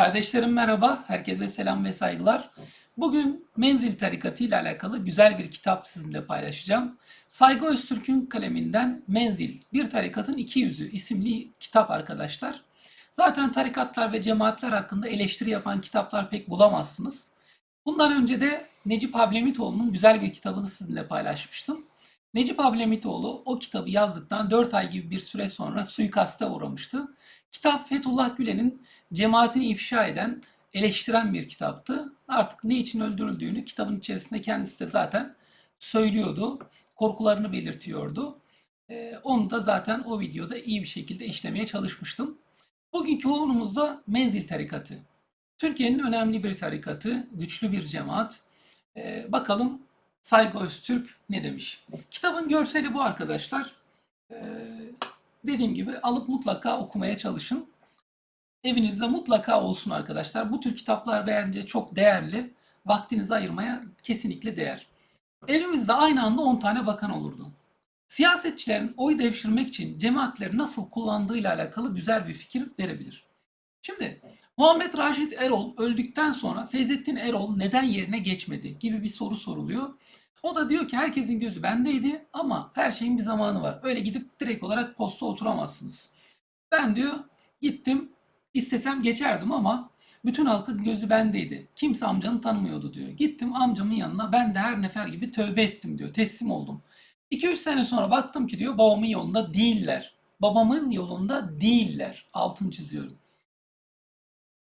Kardeşlerim merhaba, herkese selam ve saygılar. Bugün Menzil Tarikatı ile alakalı güzel bir kitap sizinle paylaşacağım. Saygı Öztürk'ün kaleminden Menzil, Bir Tarikatın İki Yüzü isimli kitap arkadaşlar. Zaten tarikatlar ve cemaatler hakkında eleştiri yapan kitaplar pek bulamazsınız. Bundan önce de Necip Hablemitoğlu'nun güzel bir kitabını sizinle paylaşmıştım. Necip Hablemitoğlu o kitabı yazdıktan 4 ay gibi bir süre sonra suikaste uğramıştı. Kitap Fethullah Gülen'in cemaatini ifşa eden, eleştiren bir kitaptı. Artık ne için öldürüldüğünü kitabın içerisinde kendisi de zaten söylüyordu. Korkularını belirtiyordu. Ee, onu da zaten o videoda iyi bir şekilde işlemeye çalışmıştım. Bugünkü konumuz da Menzil Tarikatı. Türkiye'nin önemli bir tarikatı, güçlü bir cemaat. Ee, bakalım Saygı Öztürk ne demiş? Kitabın görseli bu arkadaşlar. Ee, dediğim gibi alıp mutlaka okumaya çalışın. Evinizde mutlaka olsun arkadaşlar. Bu tür kitaplar bence çok değerli. Vaktinizi ayırmaya kesinlikle değer. Evimizde aynı anda 10 tane bakan olurdu. Siyasetçilerin oy devşirmek için cemaatleri nasıl kullandığıyla alakalı güzel bir fikir verebilir. Şimdi Muhammed Raşit Erol öldükten sonra Feyzettin Erol neden yerine geçmedi gibi bir soru soruluyor. O da diyor ki herkesin gözü bendeydi ama her şeyin bir zamanı var. Öyle gidip direkt olarak posta oturamazsınız. Ben diyor gittim istesem geçerdim ama bütün halkın gözü bendeydi. Kimse amcanı tanımıyordu diyor. Gittim amcamın yanına ben de her nefer gibi tövbe ettim diyor. Teslim oldum. 2-3 sene sonra baktım ki diyor babamın yolunda değiller. Babamın yolunda değiller. Altını çiziyorum.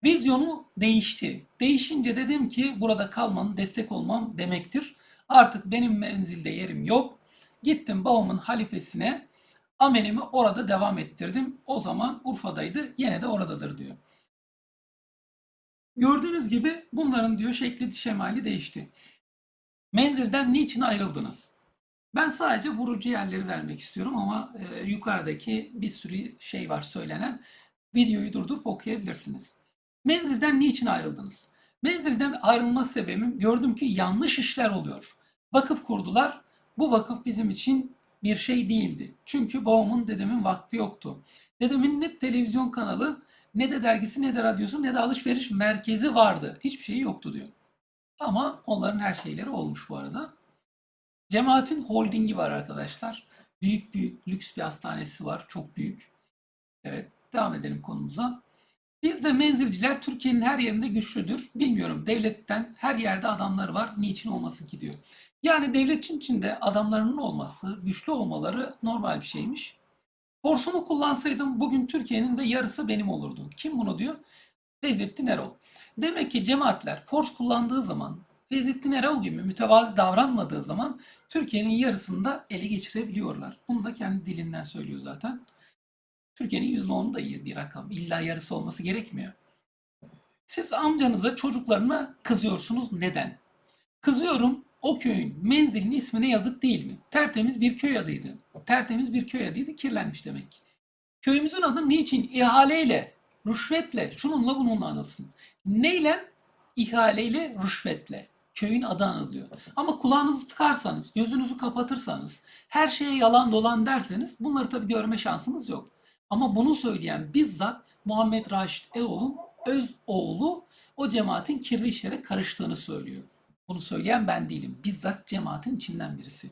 Vizyonu değişti. Değişince dedim ki burada kalmam, destek olmam demektir. Artık benim menzilde yerim yok. Gittim babamın halifesine amelimi orada devam ettirdim. O zaman Urfa'daydı, yine de oradadır diyor. Gördüğünüz gibi bunların diyor şekli şemali değişti. Menzilden niçin ayrıldınız? Ben sadece vurucu yerleri vermek istiyorum ama e, yukarıdaki bir sürü şey var söylenen. Videoyu durdurup okuyabilirsiniz. Menzilden niçin ayrıldınız? Menzilden ayrılma sebebim gördüm ki yanlış işler oluyor. Vakıf kurdular. Bu vakıf bizim için bir şey değildi. Çünkü babamın dedemin vakfı yoktu. Dedemin ne televizyon kanalı ne de dergisi ne de radyosu ne de alışveriş merkezi vardı. Hiçbir şeyi yoktu diyor. Ama onların her şeyleri olmuş bu arada. Cemaatin holdingi var arkadaşlar. Büyük büyük lüks bir hastanesi var. Çok büyük. Evet devam edelim konumuza. Bizde menzilciler Türkiye'nin her yerinde güçlüdür. Bilmiyorum devletten her yerde adamlar var. Niçin olmasın ki diyor. Yani devletin içinde adamlarının olması, güçlü olmaları normal bir şeymiş. Forsumu kullansaydım bugün Türkiye'nin de yarısı benim olurdu. Kim bunu diyor? Feyzettin Erol. Demek ki cemaatler force kullandığı zaman Feyzettin Erol gibi mütevazi davranmadığı zaman Türkiye'nin yarısını da ele geçirebiliyorlar. Bunu da kendi dilinden söylüyor zaten. Türkiye'nin %10'u da iyi bir rakam. İlla yarısı olması gerekmiyor. Siz amcanıza, çocuklarına kızıyorsunuz. Neden? Kızıyorum o köyün menzilin ismine yazık değil mi? Tertemiz bir köy adıydı. Tertemiz bir köy adıydı, kirlenmiş demek. Köyümüzün adı niçin ihaleyle, rüşvetle, şununla bununla anılsın. Neyle? İhaleyle, rüşvetle. Köyün adı anılıyor. Ama kulağınızı tıkarsanız, gözünüzü kapatırsanız, her şeye yalan dolan derseniz bunları tabii görme şansınız yok. Ama bunu söyleyen bizzat Muhammed Raşit Erol'un öz oğlu o cemaatin kirli işlere karıştığını söylüyor. Bunu söyleyen ben değilim. Bizzat cemaatin içinden birisi.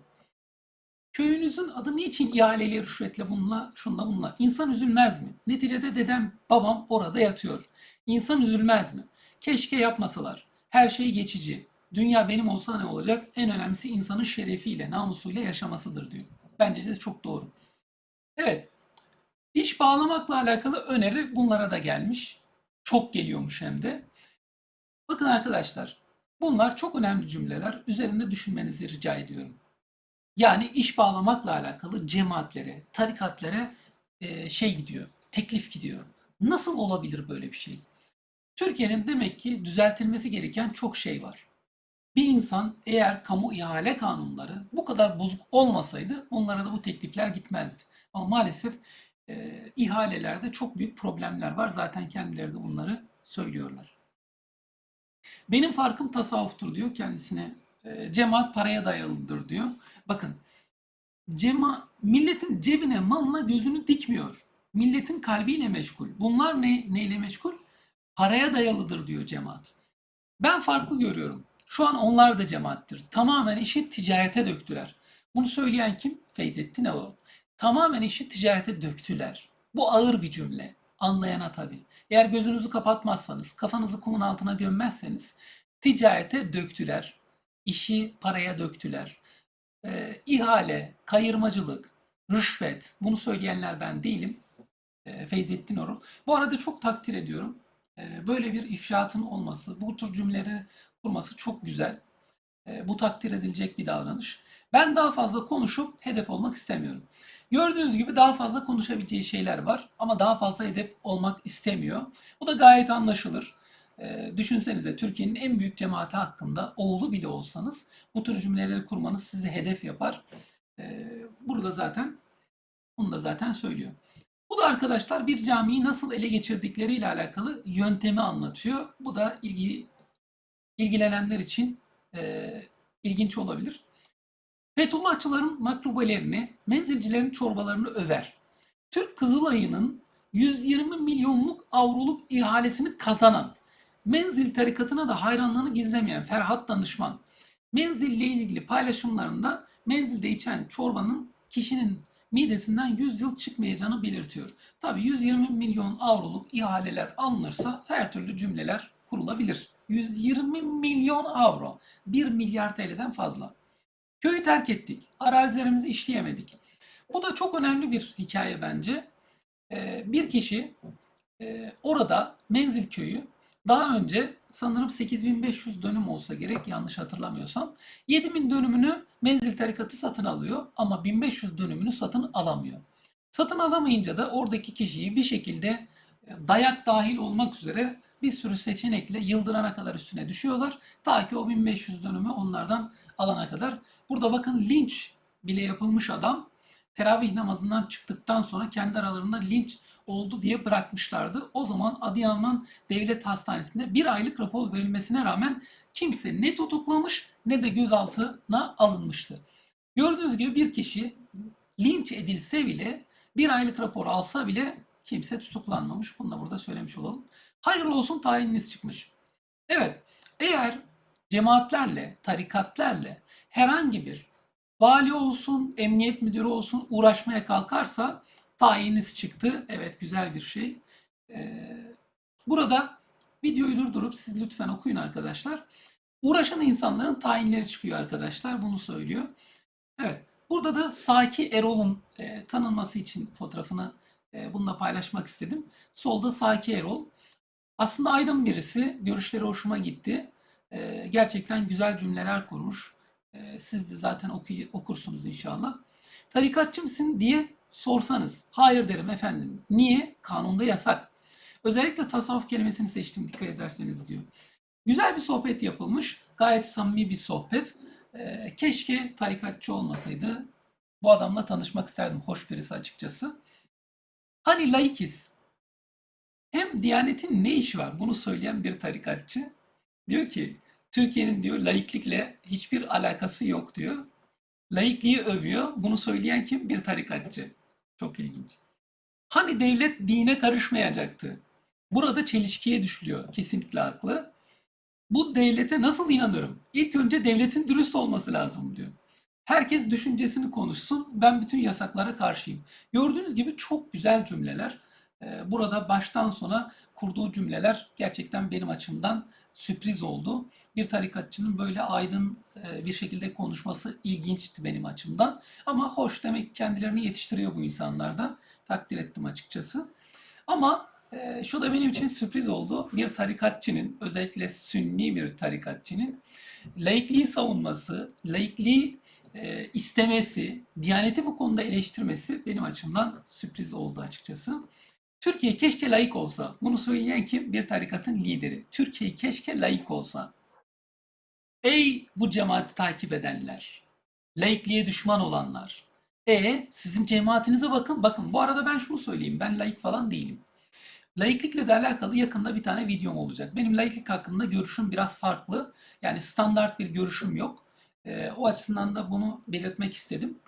Köyünüzün adı niçin ihaleyle, rüşvetle, bununla, şunla, bununla? İnsan üzülmez mi? Neticede dedem, babam orada yatıyor. İnsan üzülmez mi? Keşke yapmasalar. Her şey geçici. Dünya benim olsa ne olacak? En önemlisi insanın şerefiyle, namusuyla yaşamasıdır diyor. Bence de çok doğru. Evet. İş bağlamakla alakalı öneri bunlara da gelmiş. Çok geliyormuş hem de. Bakın arkadaşlar, bunlar çok önemli cümleler. Üzerinde düşünmenizi rica ediyorum. Yani iş bağlamakla alakalı cemaatlere, tarikatlere e, şey gidiyor, teklif gidiyor. Nasıl olabilir böyle bir şey? Türkiye'nin demek ki düzeltilmesi gereken çok şey var. Bir insan eğer kamu ihale kanunları bu kadar bozuk olmasaydı onlara da bu teklifler gitmezdi. Ama maalesef e, ihalelerde çok büyük problemler var. Zaten kendileri de bunları söylüyorlar. Benim farkım tasavvuftur diyor kendisine. E, cemaat paraya dayalıdır diyor. Bakın cema milletin cebine malına gözünü dikmiyor. Milletin kalbiyle meşgul. Bunlar ne neyle meşgul? paraya dayalıdır diyor cemaat. Ben farklı görüyorum. Şu an onlar da cemaattir. Tamamen işi ticarete döktüler. Bunu söyleyen kim? Feyzettin Eroğlu. Tamamen işi ticarete döktüler. Bu ağır bir cümle. Anlayana tabii. Eğer gözünüzü kapatmazsanız, kafanızı kumun altına gömmezseniz ticarete döktüler. İşi paraya döktüler. Ee, ihale, kayırmacılık, rüşvet. Bunu söyleyenler ben değilim. Ee, Feyzettin Orul. Bu arada çok takdir ediyorum. Ee, böyle bir ifşaatın olması, bu tür cümleleri kurması çok güzel. Ee, bu takdir edilecek bir davranış. Ben daha fazla konuşup hedef olmak istemiyorum. Gördüğünüz gibi daha fazla konuşabileceği şeyler var ama daha fazla hedef olmak istemiyor. Bu da gayet anlaşılır. Ee, düşünsenize Türkiye'nin en büyük cemaati hakkında oğlu bile olsanız bu tür cümleleri kurmanız sizi hedef yapar. Ee, burada zaten bunu da zaten söylüyor. Bu da arkadaşlar bir camiyi nasıl ele geçirdikleriyle alakalı yöntemi anlatıyor. Bu da ilgi ilgilenenler için e, ilginç olabilir. Fethullahçıların makrubelerini, menzilcilerin çorbalarını över. Türk Kızılayı'nın 120 milyonluk avroluk ihalesini kazanan, Menzil tarikatına da hayranlığını gizlemeyen Ferhat Danışman, menzille ilgili paylaşımlarında menzilde içen çorbanın kişinin midesinden 100 yıl çıkmayacağını belirtiyor. Tabi 120 milyon avroluk ihaleler alınırsa her türlü cümleler kurulabilir. 120 milyon avro, 1 milyar TL'den fazla. Köyü terk ettik, arazilerimizi işleyemedik. Bu da çok önemli bir hikaye bence. Ee, bir kişi e, orada Menzil köyü daha önce sanırım 8500 dönüm olsa gerek yanlış hatırlamıyorsam 7000 dönümünü Menzil tarikatı satın alıyor ama 1500 dönümünü satın alamıyor. Satın alamayınca da oradaki kişiyi bir şekilde dayak dahil olmak üzere bir sürü seçenekle yıldırana kadar üstüne düşüyorlar. Ta ki o 1500 dönümü onlardan alana kadar. Burada bakın linç bile yapılmış adam teravih namazından çıktıktan sonra kendi aralarında linç oldu diye bırakmışlardı. O zaman Adıyaman Devlet Hastanesi'nde bir aylık rapor verilmesine rağmen kimse ne tutuklamış ne de gözaltına alınmıştı. Gördüğünüz gibi bir kişi linç edilse bile bir aylık rapor alsa bile kimse tutuklanmamış. Bunu da burada söylemiş olalım. Hayırlı olsun tayininiz çıkmış. Evet eğer cemaatlerle, tarikatlerle herhangi bir vali olsun, emniyet müdürü olsun uğraşmaya kalkarsa tayininiz çıktı. Evet güzel bir şey. Ee, burada videoyu durdurup siz lütfen okuyun arkadaşlar. Uğraşan insanların tayinleri çıkıyor arkadaşlar. Bunu söylüyor. Evet. Burada da Saki Erol'un e, tanınması için fotoğrafını e, bununla paylaşmak istedim. Solda Saki Erol. Aslında aydın birisi. Görüşleri hoşuma gitti. E, gerçekten güzel cümleler kurmuş. E, siz de zaten oku- okursunuz inşallah. Tarikatçı mısın diye sorsanız hayır derim efendim. Niye? Kanunda yasak. Özellikle tasavvuf kelimesini seçtim dikkat ederseniz diyor. Güzel bir sohbet yapılmış. Gayet samimi bir sohbet. Ee, keşke tarikatçı olmasaydı. Bu adamla tanışmak isterdim. Hoş birisi açıkçası. Hani laikiz. Hem Diyanet'in ne işi var? Bunu söyleyen bir tarikatçı. Diyor ki Türkiye'nin diyor laiklikle hiçbir alakası yok diyor. Laikliği övüyor. Bunu söyleyen kim? Bir tarikatçı. Çok ilginç. Hani devlet dine karışmayacaktı? Burada çelişkiye düşülüyor. Kesinlikle haklı. Bu devlete nasıl inanırım? İlk önce devletin dürüst olması lazım diyor. Herkes düşüncesini konuşsun. Ben bütün yasaklara karşıyım. Gördüğünüz gibi çok güzel cümleler. Ee, Burada baştan sona kurduğu cümleler gerçekten benim açımdan sürpriz oldu. Bir tarikatçının böyle aydın e, bir şekilde konuşması ilginçti benim açımdan. Ama hoş demek kendilerini yetiştiriyor bu insanlar da. Takdir ettim açıkçası. Ama e, şu da benim için sürpriz oldu. Bir tarikatçının, özellikle sünni bir tarikatçının laikliği savunması, laikliği e, istemesi, Diyaneti bu konuda eleştirmesi benim açımdan sürpriz oldu açıkçası. Türkiye keşke layık olsa. Bunu söyleyen kim? Bir tarikatın lideri. Türkiye keşke layık olsa. Ey bu cemaati takip edenler. Laikliğe düşman olanlar. E sizin cemaatinize bakın. Bakın bu arada ben şunu söyleyeyim. Ben laik falan değilim. Laiklikle de alakalı yakında bir tane videom olacak. Benim laiklik hakkında görüşüm biraz farklı. Yani standart bir görüşüm yok. Ee, o açısından da bunu belirtmek istedim.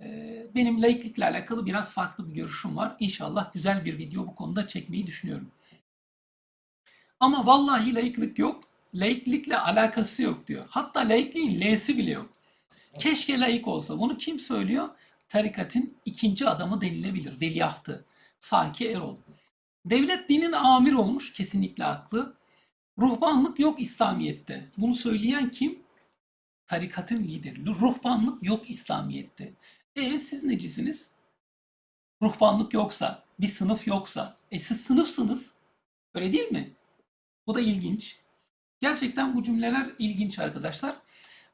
Ee, benim laiklikle alakalı biraz farklı bir görüşüm var. İnşallah güzel bir video bu konuda çekmeyi düşünüyorum. Ama vallahi laiklik yok. Laiklikle alakası yok diyor. Hatta laikliğin L'si bile yok. Keşke laik olsa. Bunu kim söylüyor? Tarikatın ikinci adamı denilebilir. Veliahtı. Saki Erol. Devlet dinin amir olmuş. Kesinlikle haklı. Ruhbanlık yok İslamiyet'te. Bunu söyleyen kim? Tarikatın lideri. Ruhbanlık yok İslamiyet'te. E siz necisiniz? Ruhbanlık yoksa, bir sınıf yoksa. E siz sınıfsınız. Öyle değil mi? Bu da ilginç. Gerçekten bu cümleler ilginç arkadaşlar.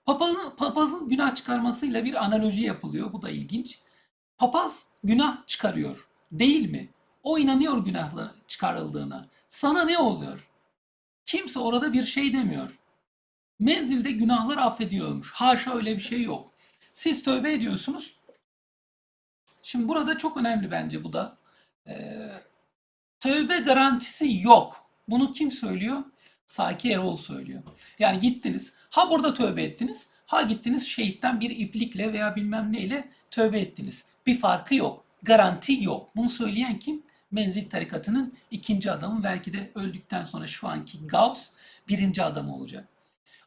Papazın, papazın günah çıkarmasıyla bir analoji yapılıyor. Bu da ilginç. Papaz günah çıkarıyor. Değil mi? O inanıyor günahla çıkarıldığına. Sana ne oluyor? Kimse orada bir şey demiyor. Menzilde günahlar affediyormuş. Haşa öyle bir şey yok. Siz tövbe ediyorsunuz. Şimdi burada çok önemli bence bu da. Ee, tövbe garantisi yok. Bunu kim söylüyor? Saki Erol söylüyor. Yani gittiniz, ha burada tövbe ettiniz, ha gittiniz şehitten bir iplikle veya bilmem neyle tövbe ettiniz. Bir farkı yok. Garanti yok. Bunu söyleyen kim? Menzil tarikatının ikinci adamı belki de öldükten sonra şu anki Gavs birinci adamı olacak.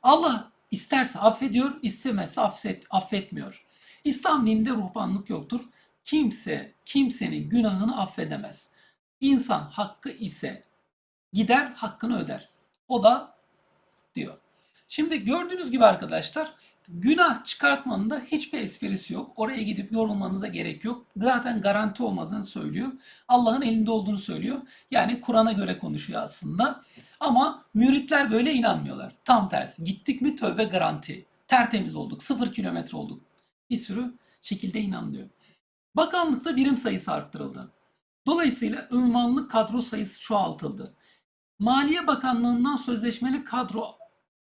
Allah isterse affediyor, istemezse affet, affetmiyor. İslam dininde ruhbanlık yoktur. Kimse kimsenin günahını affedemez. İnsan hakkı ise gider hakkını öder. O da diyor. Şimdi gördüğünüz gibi arkadaşlar günah çıkartmanın da hiçbir esprisi yok. Oraya gidip yorulmanıza gerek yok. Zaten garanti olmadığını söylüyor. Allah'ın elinde olduğunu söylüyor. Yani Kur'an'a göre konuşuyor aslında. Ama müritler böyle inanmıyorlar. Tam tersi. Gittik mi tövbe garanti. Tertemiz olduk. Sıfır kilometre olduk. Bir sürü şekilde inanılıyor. Bakanlıkta birim sayısı arttırıldı. Dolayısıyla ünvanlı kadro sayısı çoğaltıldı. Maliye Bakanlığı'ndan sözleşmeli kadro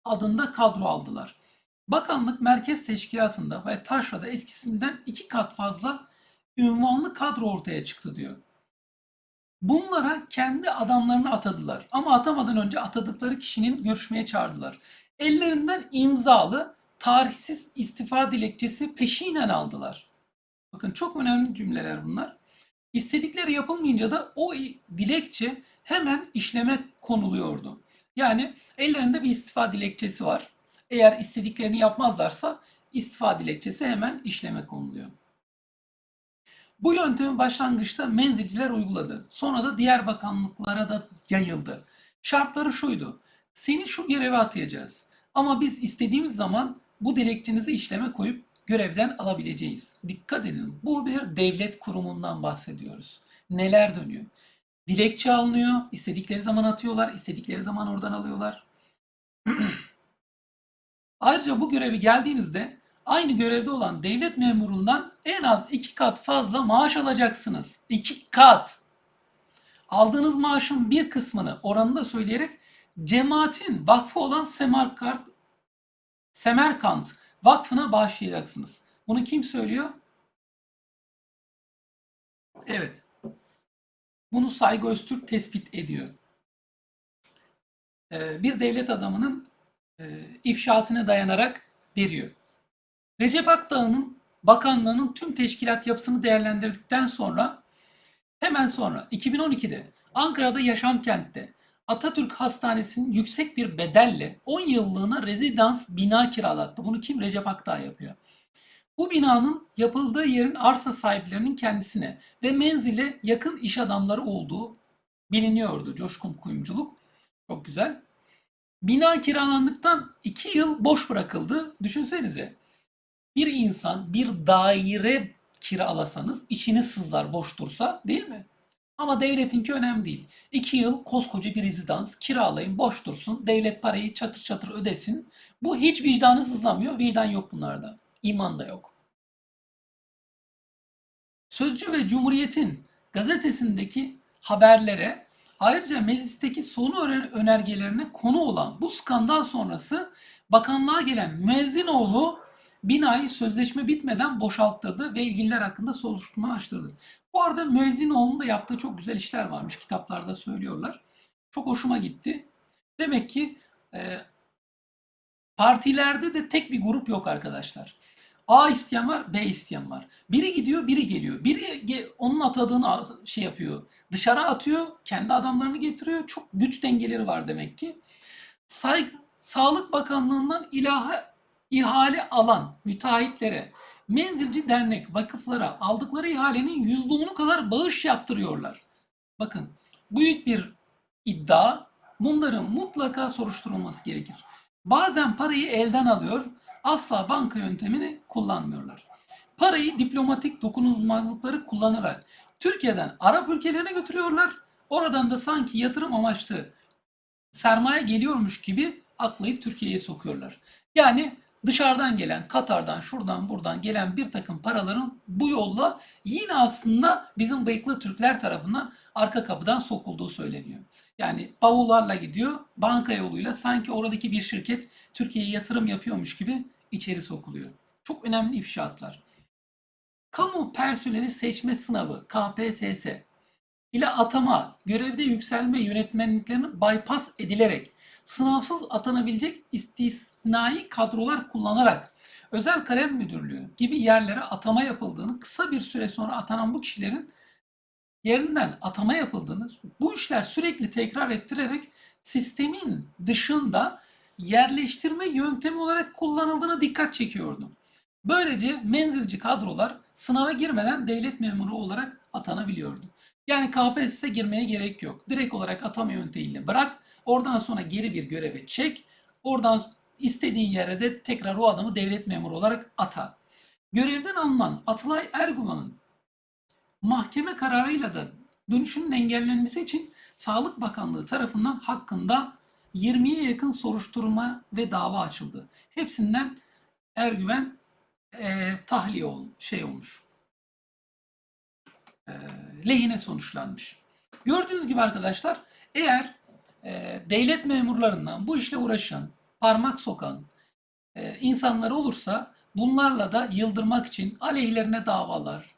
adında kadro aldılar. Bakanlık merkez teşkilatında ve taşrada eskisinden iki kat fazla ünvanlı kadro ortaya çıktı diyor. Bunlara kendi adamlarını atadılar. Ama atamadan önce atadıkları kişinin görüşmeye çağırdılar. Ellerinden imzalı tarihsiz istifa dilekçesi peşinen aldılar. Bakın çok önemli cümleler bunlar. İstedikleri yapılmayınca da o dilekçe hemen işleme konuluyordu. Yani ellerinde bir istifa dilekçesi var. Eğer istediklerini yapmazlarsa istifa dilekçesi hemen işleme konuluyor. Bu yöntemi başlangıçta menzilciler uyguladı. Sonra da diğer bakanlıklara da yayıldı. Şartları şuydu. Seni şu göreve atayacağız. Ama biz istediğimiz zaman bu dilekçenizi işleme koyup görevden alabileceğiz. Dikkat edin. Bu bir devlet kurumundan bahsediyoruz. Neler dönüyor? Dilekçe alınıyor, istedikleri zaman atıyorlar, istedikleri zaman oradan alıyorlar. Ayrıca bu görevi geldiğinizde aynı görevde olan devlet memurundan en az iki kat fazla maaş alacaksınız. İki kat. Aldığınız maaşın bir kısmını oranını da söyleyerek cemaatin vakfı olan Semerkant, Semerkant vakfına bağışlayacaksınız. Bunu kim söylüyor? Evet. Bunu Saygı Öztürk tespit ediyor. Ee, bir devlet adamının e, ifşaatine dayanarak veriyor. Recep Akdağ'ın bakanlığının tüm teşkilat yapısını değerlendirdikten sonra hemen sonra 2012'de Ankara'da Yaşam Kent'te Atatürk Hastanesi'nin yüksek bir bedelle 10 yıllığına rezidans bina kiralattı. Bunu kim? Recep Akdağ yapıyor. Bu binanın yapıldığı yerin arsa sahiplerinin kendisine ve menzile yakın iş adamları olduğu biliniyordu. Coşkun kuyumculuk. Çok güzel. Bina kiralandıktan 2 yıl boş bırakıldı. Düşünsenize. Bir insan bir daire kiralasanız içiniz sızlar boş dursa değil mi? Ama devletinki önemli değil. 2 yıl koskoca bir rezidans kiralayın boş dursun. Devlet parayı çatır çatır ödesin. Bu hiç vicdanı sızlamıyor. Vicdan yok bunlarda. İman da yok. Sözcü ve Cumhuriyet'in gazetesindeki haberlere ayrıca meclisteki sonu önergelerine konu olan bu skandal sonrası bakanlığa gelen Müezzinoğlu binayı sözleşme bitmeden boşalttırdı ve ilgililer hakkında soruşturma açtırdı. Bu arada Müezzinoğlu'nun da yaptığı çok güzel işler varmış. Kitaplarda söylüyorlar. Çok hoşuma gitti. Demek ki e, partilerde de tek bir grup yok arkadaşlar. A isteyen var, B isteyen var. Biri gidiyor, biri geliyor. Biri onun atadığını şey yapıyor. Dışarı atıyor, kendi adamlarını getiriyor. Çok güç dengeleri var demek ki. Saygı, Sağlık Bakanlığı'ndan ilaha, ihale alan müteahhitlere, menzilci dernek, vakıflara aldıkları ihalenin %10'u kadar bağış yaptırıyorlar. Bakın büyük bir iddia. Bunların mutlaka soruşturulması gerekir. Bazen parayı elden alıyor, asla banka yöntemini kullanmıyorlar. Parayı diplomatik dokunulmazlıkları kullanarak Türkiye'den Arap ülkelerine götürüyorlar. Oradan da sanki yatırım amaçlı sermaye geliyormuş gibi aklayıp Türkiye'ye sokuyorlar. Yani dışarıdan gelen, Katar'dan, şuradan, buradan gelen bir takım paraların bu yolla yine aslında bizim bıyıklı Türkler tarafından arka kapıdan sokulduğu söyleniyor. Yani bavullarla gidiyor, banka yoluyla sanki oradaki bir şirket Türkiye'ye yatırım yapıyormuş gibi içeri sokuluyor. Çok önemli ifşaatlar. Kamu personeli seçme sınavı KPSS ile atama, görevde yükselme yönetmenliklerinin bypass edilerek sınavsız atanabilecek istisnai kadrolar kullanarak özel kalem müdürlüğü gibi yerlere atama yapıldığını, kısa bir süre sonra atanan bu kişilerin yerinden atama yapıldığını, bu işler sürekli tekrar ettirerek sistemin dışında yerleştirme yöntemi olarak kullanıldığına dikkat çekiyordu. Böylece menzilci kadrolar sınava girmeden devlet memuru olarak atanabiliyordu. Yani KPSS'e girmeye gerek yok. Direkt olarak atama yöntemiyle bırak. Oradan sonra geri bir göreve çek. Oradan istediğin yere de tekrar o adamı devlet memuru olarak ata. Görevden alınan Atılay Erguvan'ın mahkeme kararıyla da dönüşünün engellenmesi için Sağlık Bakanlığı tarafından hakkında 20'ye yakın soruşturma ve dava açıldı. Hepsinden Ergüven e, tahliye ol, şey olmuş. E, lehine sonuçlanmış. Gördüğünüz gibi arkadaşlar eğer e, devlet memurlarından bu işle uğraşan, parmak sokan e, insanlar olursa bunlarla da yıldırmak için aleyhlerine davalar,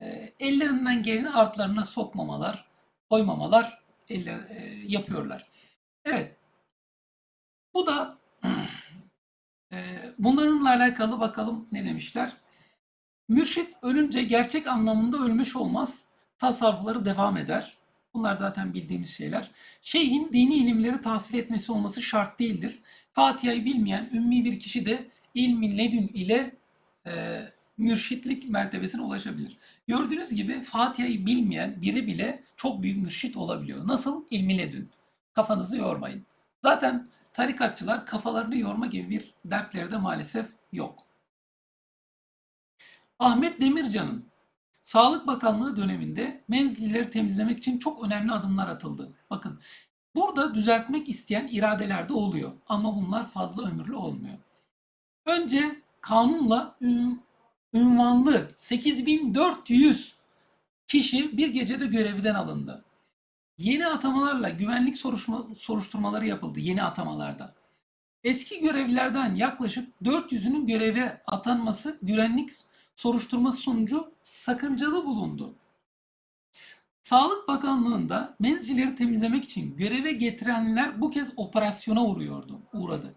e, ellerinden geleni artlarına sokmamalar, koymamalar eller, e, yapıyorlar. Evet. Bu da e, bunlarınla alakalı bakalım ne demişler. Mürşit ölünce gerçek anlamında ölmüş olmaz. Tasavvufları devam eder. Bunlar zaten bildiğimiz şeyler. Şeyhin dini ilimleri tahsil etmesi olması şart değildir. Fatiha'yı bilmeyen ümmi bir kişi de ilmin ledün ile e, mürşitlik mertebesine ulaşabilir. Gördüğünüz gibi Fatiha'yı bilmeyen biri bile çok büyük mürşit olabiliyor. Nasıl? İlmi ledün. Kafanızı yormayın. Zaten tarikatçılar kafalarını yorma gibi bir dertleri de maalesef yok. Ahmet Demircan'ın Sağlık Bakanlığı döneminde menzilleri temizlemek için çok önemli adımlar atıldı. Bakın burada düzeltmek isteyen iradeler de oluyor ama bunlar fazla ömürlü olmuyor. Önce kanunla ün- ünvanlı 8400 kişi bir gecede görevden alındı. Yeni atamalarla güvenlik soruşma, soruşturmaları yapıldı yeni atamalarda. Eski görevlilerden yaklaşık 400'ünün göreve atanması güvenlik soruşturması sonucu sakıncalı bulundu. Sağlık Bakanlığı'nda menzilleri temizlemek için göreve getirenler bu kez operasyona uğruyordu, uğradı.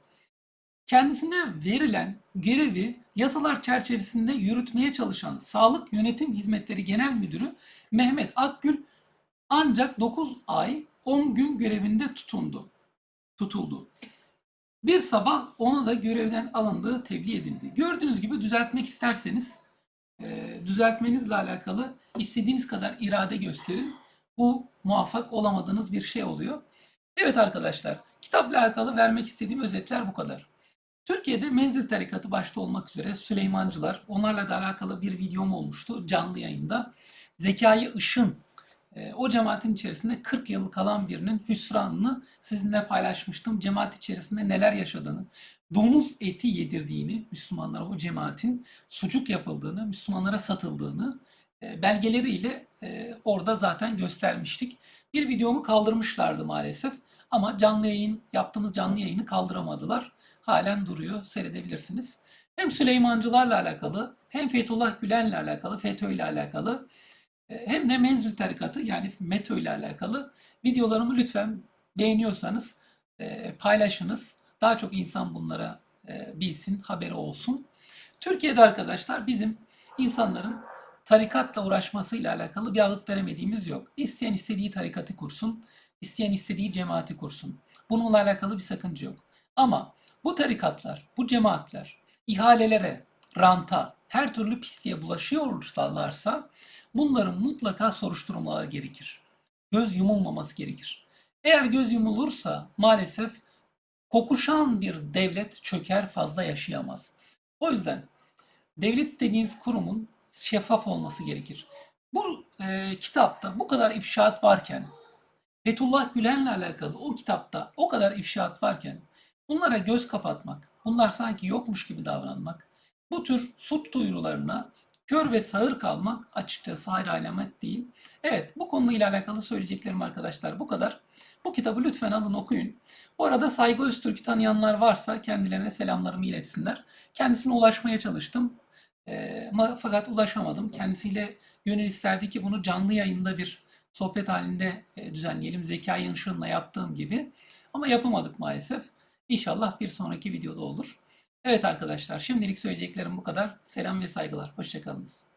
Kendisine verilen görevi yasalar çerçevesinde yürütmeye çalışan Sağlık Yönetim Hizmetleri Genel Müdürü Mehmet Akgül ancak 9 ay 10 gün görevinde tutundu. Tutuldu. Bir sabah ona da görevden alındığı tebliğ edildi. Gördüğünüz gibi düzeltmek isterseniz e, düzeltmenizle alakalı istediğiniz kadar irade gösterin. Bu muvaffak olamadığınız bir şey oluyor. Evet arkadaşlar, kitapla alakalı vermek istediğim özetler bu kadar. Türkiye'de Menzil Tarikatı başta olmak üzere Süleymancılar, onlarla da alakalı bir videom olmuştu canlı yayında. Zekai Işın, o cemaatin içerisinde 40 yıl kalan birinin hüsranını sizinle paylaşmıştım. Cemaat içerisinde neler yaşadığını, domuz eti yedirdiğini, Müslümanlara o cemaatin sucuk yapıldığını, Müslümanlara satıldığını e, belgeleriyle e, orada zaten göstermiştik. Bir videomu kaldırmışlardı maalesef ama canlı yayın yaptığımız canlı yayını kaldıramadılar. Halen duruyor, seyredebilirsiniz. Hem Süleymancılarla alakalı, hem Fethullah Gülen'le alakalı, FETÖ ile alakalı, hem de Menzil Tarikatı yani METÖ ile alakalı videolarımı lütfen beğeniyorsanız e, paylaşınız. Daha çok insan bunlara e, bilsin, haberi olsun. Türkiye'de arkadaşlar bizim insanların tarikatla uğraşmasıyla alakalı bir ağıt veremediğimiz yok. İsteyen istediği tarikatı kursun, isteyen istediği cemaati kursun. Bununla alakalı bir sakınca yok. Ama bu tarikatlar, bu cemaatler ihalelere, ranta, her türlü pisliğe bulaşıyorlarsa bunların mutlaka soruşturulmaları gerekir. Göz yumulmaması gerekir. Eğer göz yumulursa maalesef kokuşan bir devlet çöker fazla yaşayamaz. O yüzden devlet dediğiniz kurumun şeffaf olması gerekir. Bu e, kitapta bu kadar ifşaat varken, Fethullah Gülen'le alakalı o kitapta o kadar ifşaat varken bunlara göz kapatmak, bunlar sanki yokmuş gibi davranmak, bu tür suç duyurularına kör ve sağır kalmak açıkçası hayır alamet değil. Evet bu konuyla alakalı söyleyeceklerim arkadaşlar bu kadar. Bu kitabı lütfen alın okuyun. Bu arada Saygı Öztürk'ü tanıyanlar varsa kendilerine selamlarımı iletsinler. Kendisine ulaşmaya çalıştım. Ama fakat ulaşamadım. Kendisiyle gönül isterdi ki bunu canlı yayında bir sohbet halinde e, düzenleyelim. Zekai Yanışı'nla yaptığım gibi. Ama yapamadık maalesef. İnşallah bir sonraki videoda olur. Evet arkadaşlar şimdilik söyleyeceklerim bu kadar. Selam ve saygılar. Hoşçakalınız.